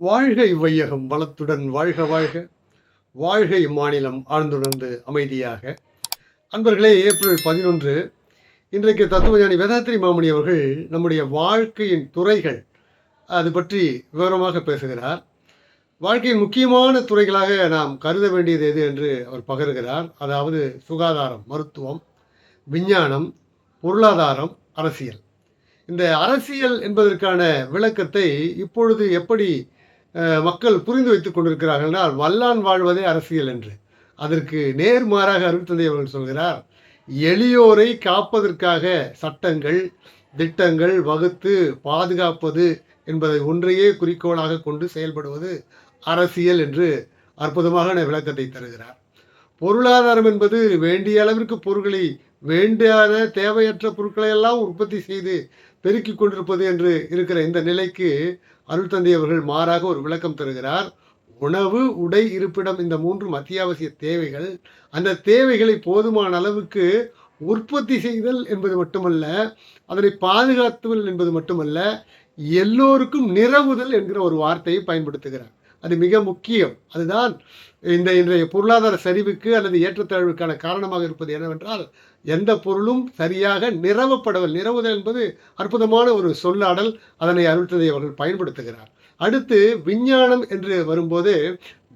வாழ்கை இவ்வையகம் வளத்துடன் வாழ்க வாழ்க. வாழ்கை இம்மாநிலம் ஆழ்ந்துணர்ந்து அமைதியாக. அன்பர்களே ஏப்ரல் பதினொன்று. இன்றைக்கு தத்துவஞானி வேதாத்திரி மாமணி அவர்கள் நம்முடைய வாழ்க்கையின் துறைகள் அது பற்றி விவரமாக பேசுகிறார். வாழ்க்கையின் முக்கியமான துறைகளாக நாம் கருத வேண்டியது எது என்று அவர் பகருகிறார். அதாவது சுகாதாரம் மருத்துவம் விஞ்ஞானம் பொருளாதாரம் அரசியல். இந்த அரசியல் என்பதற்கான விளக்கத்தை இப்பொழுது எப்படி மக்கள் புரிந்து வைத்துக் என்றால் வல்லான் வாழ்வதே அரசியல் என்று. அதற்கு நேர்மாறாக அருள்தந்தை அவர்கள் சொல்கிறார் எளியோரை காப்பதற்காக சட்டங்கள் திட்டங்கள் வகுத்து பாதுகாப்பது என்பதை ஒன்றையே குறிக்கோளாக கொண்டு செயல்படுவது அரசியல் என்று அற்புதமாக விளக்கத்தை தருகிறார். பொருளாதாரம் என்பது வேண்டிய அளவிற்கு பொருட்களை வேண்டியான தேவையற்ற பொருட்களை எல்லாம் உற்பத்தி செய்து பெருக்கிக் கொண்டிருப்பது என்று இருக்கிற இந்த நிலைக்கு அருள்தந்தை அவர்கள் மாறாக ஒரு விளக்கம் தருகிறார். உணவு உடை இருப்பிடம் இந்த மூன்றும் அத்தியாவசிய தேவைகள். அந்த தேவைகளை போதுமான அளவுக்கு உற்பத்தி செய்தல் என்பது மட்டுமல்ல அதனை பாதுகாத்துதல் என்பது மட்டுமல்ல எல்லோருக்கும் நிறவுதல் என்கிற ஒரு வார்த்தையை பயன்படுத்துகிறார். அது மிக முக்கியம். அதுதான் இந்த இன்றைய பொருளாதார சரிவுக்கு அல்லது ஏற்றத்தாழ்வுக்கான காரணமாக இருப்பது என்னவென்றால் எந்த பொருளும் சரியாக நிறவப்படவில்லை. நிரவுதல் என்பது அற்புதமான ஒரு சொல்லாடல். அதனை அருள்ததை அவர்கள் பயன்படுத்துகிறார். அடுத்து விஞ்ஞானம் என்று வரும்போது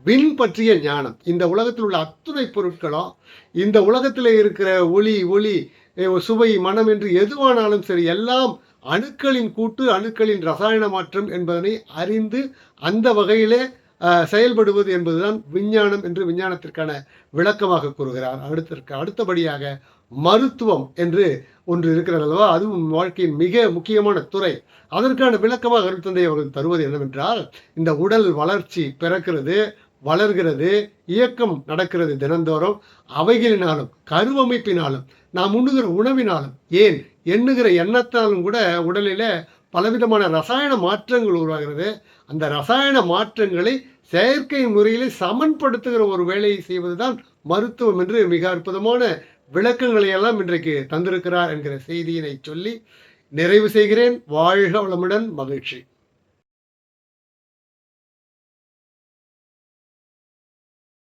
விண் பற்றிய ஞானம். இந்த உலகத்தில் உள்ள அத்துணை பொருட்களும் இந்த உலகத்தில் இருக்கிற ஒளி ஒளி சுவை மனம் என்று எதுவானாலும் சரி எல்லாம் அணுக்களின் கூட்டு அணுக்களின் ரசாயன மாற்றம் என்பதனை அறிந்து அந்த வகையிலே செயல்படுவது என்பதுதான் விஞ்ஞானம் என்று விஞ்ஞானத்திற்கான விளக்கமாக கூறுகிறார். அடுத்திற்கு அடுத்தபடியாக மருத்துவம் என்று ஒன்று இருக்கிறது அல்லவா? அதுவும் வாழ்க்கையின் மிக முக்கியமான துறை. அதற்கான விளக்கமாக அருள்தந்தை அவர்கள் தருவது என்னவென்றால் இந்த உடல் வளர்ச்சி பிறக்கிறது வளர்கிறது இயக்கம் நடக்கிறது தினந்தோறும். அவைகளினாலும் கருவமைப்பினாலும் நாம் உண்ணுகிற உணவினாலும் ஏன் எண்ணுகிற எண்ணத்தாலும் கூட உடலில் பலவிதமான ரசாயன மாற்றங்கள் உருவாகிறது. அந்த ரசாயன மாற்றங்களை செயற்கை முறையில் சமன்படுத்துகிற ஒரு வேலையை செய்வது தான் மருத்துவம் என்று மிக அற்புதமான விளக்கங்களை எல்லாம் இன்றைக்கு தந்திருக்கிறார் என்கிற செய்தியினை சொல்லி நிறைவு செய்கிறேன். வாழ்க வளமுடன் மகிழ்ச்சி.